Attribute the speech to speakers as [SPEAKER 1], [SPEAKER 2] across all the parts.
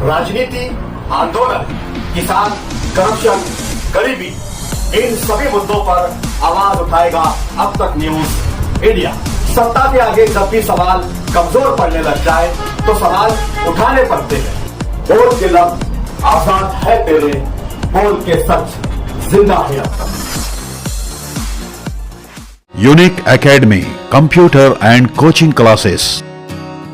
[SPEAKER 1] राजनीति, आंदोलन, किसान, करप्शन, गरीबी, इन सभी मुद्दों पर आवाज़ उठाएगा अब तक न्यूज़ इंडिया। सत्ता के आगे जब भी सवाल कमज़ोर पड़ने लग जाए तो सवाल उठाने पड़ते हैं। बोल के लफ्ज आज़ाद है तेरे, बोल के सच, ज़िंदा है अब तक।
[SPEAKER 2] Unique academy computer and coaching classes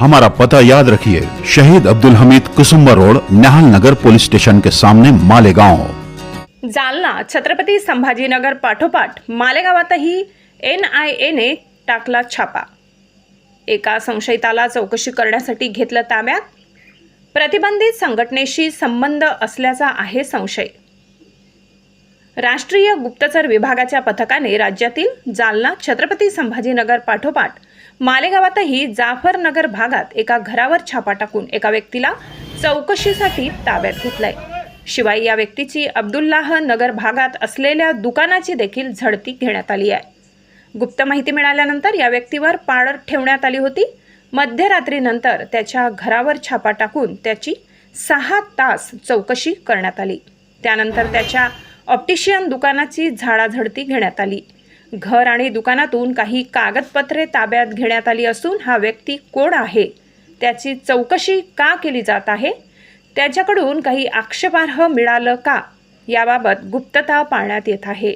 [SPEAKER 2] हमारा पता याद रखिए शहीद Abdul Hamid Kusumba road Nyahal Nagar police station के सामने मालेगांव।
[SPEAKER 3] जालना छत्रपती संभाजीनगर पाठोपाठ मालेगावातही एन आय एने टाकला छापा. एका संशयिताला चौकशी करण्यासाठी घेतलं ताब्यात. प्रतिबंधित संघटनेशी संबंध असल्याचा आहे संशय. राष्ट्रीय गुप्तचर विभागाच्या पथकाने राज्यातील जालना छत्रपती संभाजीनगर पाठोपाठ मालेगावातही जाफरनगर भागात एका घरावर छापा टाकून एका व्यक्तीला चौकशीसाठी ताब्यात घेतलंय. शिवाय या व्यक्तीची अब्दुल्लाह नगर भागात असलेल्या दुकानाची देखील झडती घेण्यात आली आहे. गुप्त माहिती मिळाल्यानंतर या व्यक्तीवर पाळत ठेवण्यात आली होती. मध्यरात्रीनंतर त्याच्या घरावर छापा टाकून त्याची सहा तास चौकशी करण्यात आली. त्यानंतर त्याच्या ऑप्टिशियन दुकानाची झाडाझडती घेण्यात आली. घर आणि दुकानातून काही कागदपत्रे ताब्यात घेण्यात आली असून हा व्यक्ती कोण आहे? त्याची चौकशी का केली जात आहे? त्याच्याकडून काही आक्षेपार्ह मिळालं का? याबाबत गुप्तता पाळण्यात येत आहे.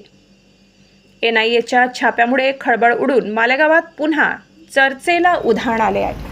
[SPEAKER 3] एन आय एच्या छाप्यामुळे खळबळ उडून मालेगावात पुन्हा चर्चेला उधाण आले आहे.